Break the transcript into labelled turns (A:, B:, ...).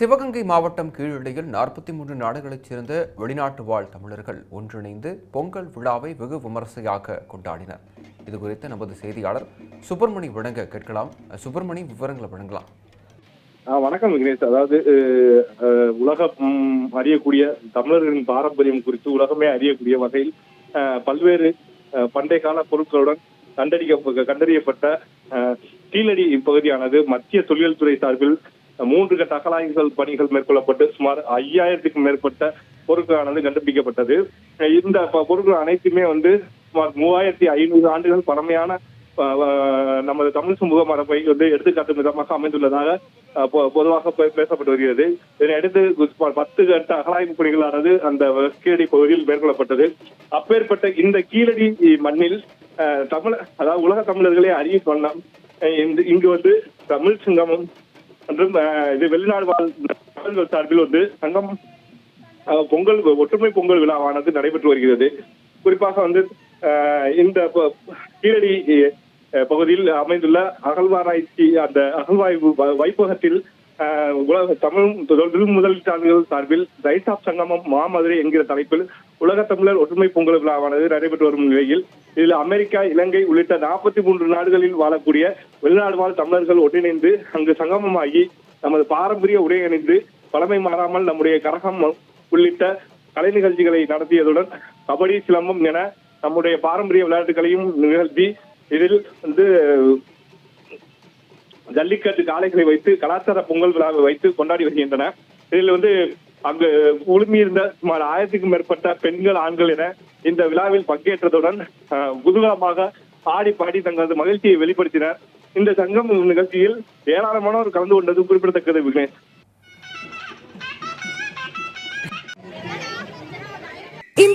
A: சிவகங்கை மாவட்டம் கீழடியில் நாற்பத்தி மூன்று நாடுகளைச் சேர்ந்த வெளிநாட்டு வாழ் தமிழர்கள் ஒன்றிணைந்து பொங்கல் விழாவை வெகு விமரிசையாக கொண்டாடினர். இது குறித்து நமது செய்தியாளர் சுப்பிரமணி வழங்க கேட்கலாம். சுப்பிரமணி விவரங்களை வழங்கலாம்.
B: வணக்கம் விக்னேஷ். அதாவது அஹ், அஹ், உலகம் அறியக்கூடிய தமிழர்களின் பாரம்பரியம் குறித்து உலகமே அறியக்கூடிய வகையில் அஹ், பல்வேறு அஹ், பண்டைய கால பொருட்களுடன் கண்டறிய கண்டறியப்பட்ட அஹ், கீழடி இப்பகுதியானது மத்திய தொழில்துறை சார்பில் மூன்று கட்ட அகலாய்வுகள் பணிகள் மேற்கொள்ளப்பட்டு சுமார் ஐயாயிரத்துக்கும் மேற்பட்ட பொருட்களானது கண்டுபிடிக்கப்பட்டது. இந்த பொருட்கள் அனைத்துமே வந்து சுமார் மூவாயிரத்தி ஐநூறு ஆண்டுகள் பழமையான நமது தமிழ் சமூக மரபை வந்து எடுத்துக்காட்டும் விதமாக அமைந்துள்ளதாக பொதுவாக பேசப்பட்டு வருகிறது. இதனையடுத்து சுமார் பத்து கட்ட அகலாய்வு பணிகளானது அந்த கீழடி பகுதியில் மேற்கொள்ளப்பட்டது. அப்பேற்பட்ட இந்த கீழடி மண்ணில் அஹ், தமிழ் அதாவது உலக தமிழர்களே அறியும் வண்ணம் இங்கு வந்து தமிழ் சங்கமும் இது வெளிநாடு வாழ் சார்பில் வந்து சங்கம் அஹ், பொங்கல் ஒற்றுமை பொங்கல் விழாவானது நடைபெற்று வருகிறது. குறிப்பாக வந்து இந்த கீழடி பகுதியில் அமைந்துள்ள அகழ்வாராய்ச்சி அந்த அகழ்வாய்வு வைப்பகத்தில் உலக தமிழ் தொழில் முதலீட்டாளர்கள் சார்பில் ரைட் ஆஃப் சங்கமம் மாமதுரை என்கிற தலைப்பில் உலக தமிழர் ஒற்றுமை பொங்கல் விழாவானது நடைபெற்று வரும் நிலையில் இதில் அமெரிக்கா இலங்கை உள்ளிட்ட நாற்பத்தி மூன்று நாடுகளில் வாழக்கூடிய வெளிநாடு வாழ் தமிழர்கள் ஒன்றிணைந்து அங்கு சங்கமமாகி நமது பாரம்பரிய உடை அணிந்து பழமை மாறாமல் நம்முடைய கரகம் உள்ளிட்ட கலை நிகழ்ச்சிகளை நடத்தியதுடன் கபடி சிலம்பம் என நம்முடைய பாரம்பரிய விளையாட்டுகளையும் நிகழ்த்தி இதில் வந்து ஜல்லிக்கட்டு காளைகளை வைத்து கலாச்சார பொங்கல் விழாவை வைத்து கொண்டாடி வருகின்றன. இதில் வந்து அங்கு குழுமியிருந்த சுமார் ஆயிரத்துக்கும் மேற்பட்ட பெண்கள் ஆண்கள் என இந்த விழாவில் பங்கேற்றதுடன் அஹ், குதூகலமாக ஆடி பாடி தங்களது மகிழ்ச்சியை வெளிப்படுத்தினர். இந்த சங்கம் நிகழ்ச்சியில் ஏராளமானோர் கலந்து கொண்டது குறிப்பிடத்தக்கது விக்னேஷ்.